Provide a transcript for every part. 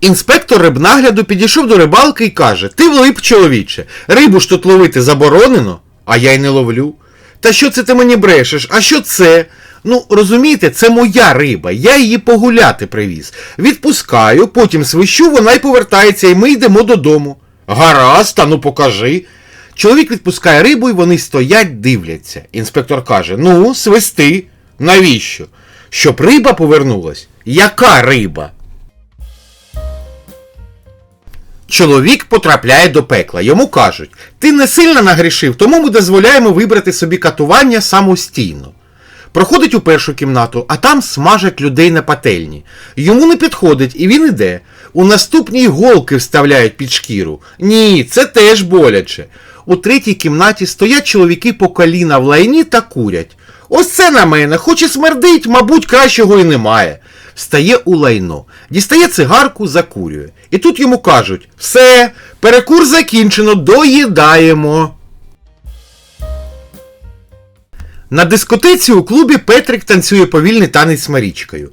Інспектор рибнагляду підійшов до рибалки і каже: Ти влип, чоловіче, рибу ж тут ловити заборонено, а я й не ловлю. Та що це ти мені брешеш? А що це? Ну, розумієте, це моя риба, я її погуляти привіз. Відпускаю, потім свищу, вона й повертається, і ми йдемо додому. Гаразд, та ну покажи. Чоловік відпускає рибу, і вони стоять, дивляться. Інспектор каже: Ну, свисти. Навіщо? Щоб риба повернулась? Яка риба? Чоловік потрапляє до пекла. Йому кажуть: ти не сильно нагрішив, тому ми дозволяємо вибрати собі катування самостійно. Проходить у першу кімнату, а там смажать людей на пательні. Йому не підходить, і він іде. У наступній голки вставляють під шкіру. Ні, це теж боляче. У третій кімнаті стоять чоловіки по коліна в лайні та курять. Ось це на мене, хоч і смердить, мабуть, кращого і немає. Встає у лайно, дістає цигарку, закурює. І тут йому кажуть: все, перекур закінчено, доїдаємо. На дискотеці у клубі Петрик танцює повільний танець з Марічкою.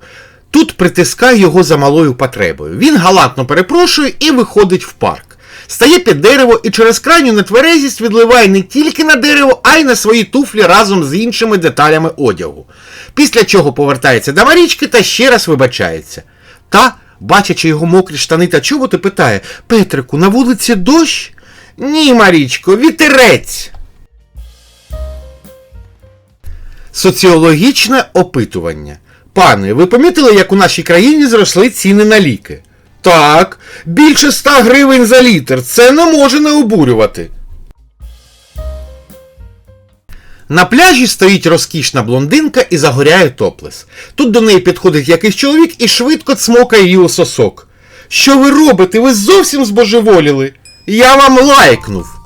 Тут притискає його за малою потребою. Він галантно перепрошує і виходить в парк. Стає під дерево і через крайню нетверезість відливає не тільки на дерево, а й на свої туфлі разом з іншими деталями одягу. Після чого повертається до Марічки та ще раз вибачається. Та, бачачи його мокрі штани та чоботи, питає: Петрику, на вулиці дощ? Ні, Марічко, вітерець. Соціологічне опитування. Пане, ви помітили, як у нашій країні зросли ціни на ліки? Так, більше 100 гривень за літр. Це не може не обурювати. На пляжі стоїть розкішна блондинка і загоряє топлес. Тут до неї підходить якийсь чоловік і швидко цмокає її у сосок. Що ви робите? Ви зовсім збожеволіли? Я вам лайкнув.